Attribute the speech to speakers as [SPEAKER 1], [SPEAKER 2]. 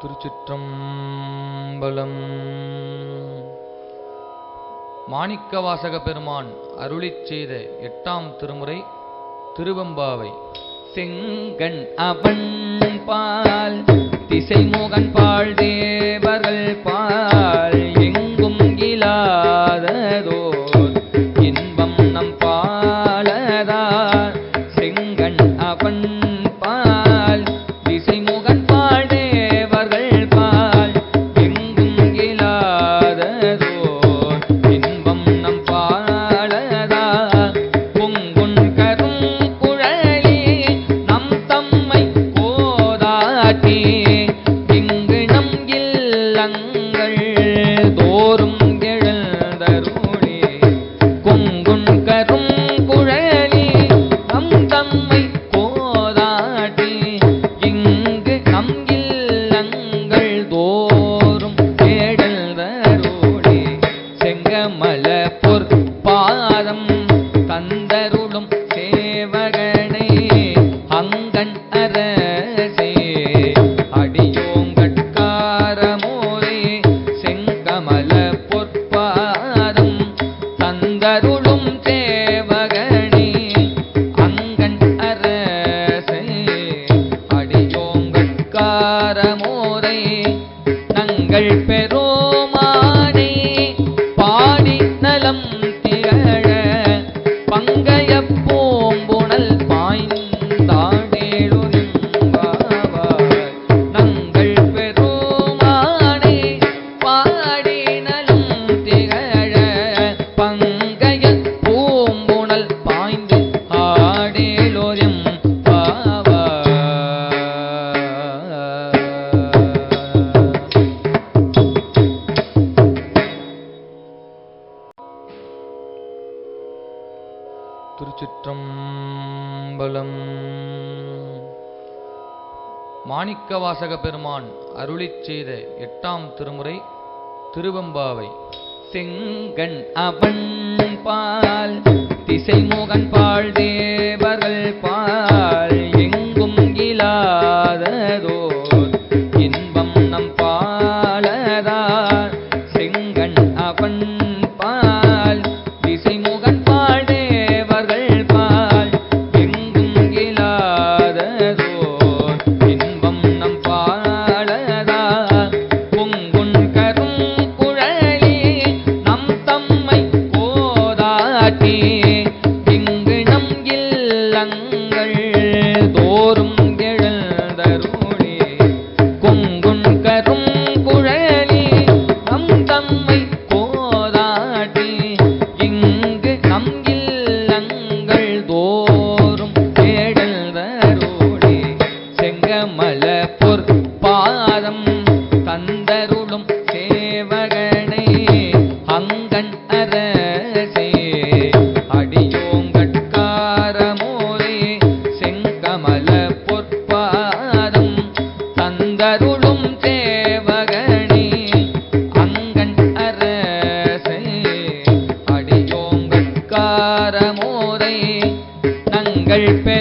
[SPEAKER 1] திருச்சிற்றம்பலம். மாணிக்கவாசக பெருமான் அருளி செய்த எட்டாம் திருமுறை திருவெம்பாவை.
[SPEAKER 2] செங்கண் அவன் பால் திசைமோகன் பால் இல்லங்கள் தோறும் எழுந்தருளி கொங்குன் கரும் குழலி நம் தம்மை கோதாட்டி. இங்கு நம் இல்லங்கள் தோறும் எழுந்தருளி செங்கமல பொற்பாதம் தந்தருளும் சேவக நங்கள் பெருமானே
[SPEAKER 1] திருச்சிற்றம்பலம். மாணிக்கவாசக பெருமான் அருளி செய்த எட்டாம் திருமுறை திருவெம்பாவை.
[SPEAKER 2] செங்கண் அவன் பால் திசைமோகன் பாழ்தே Bye.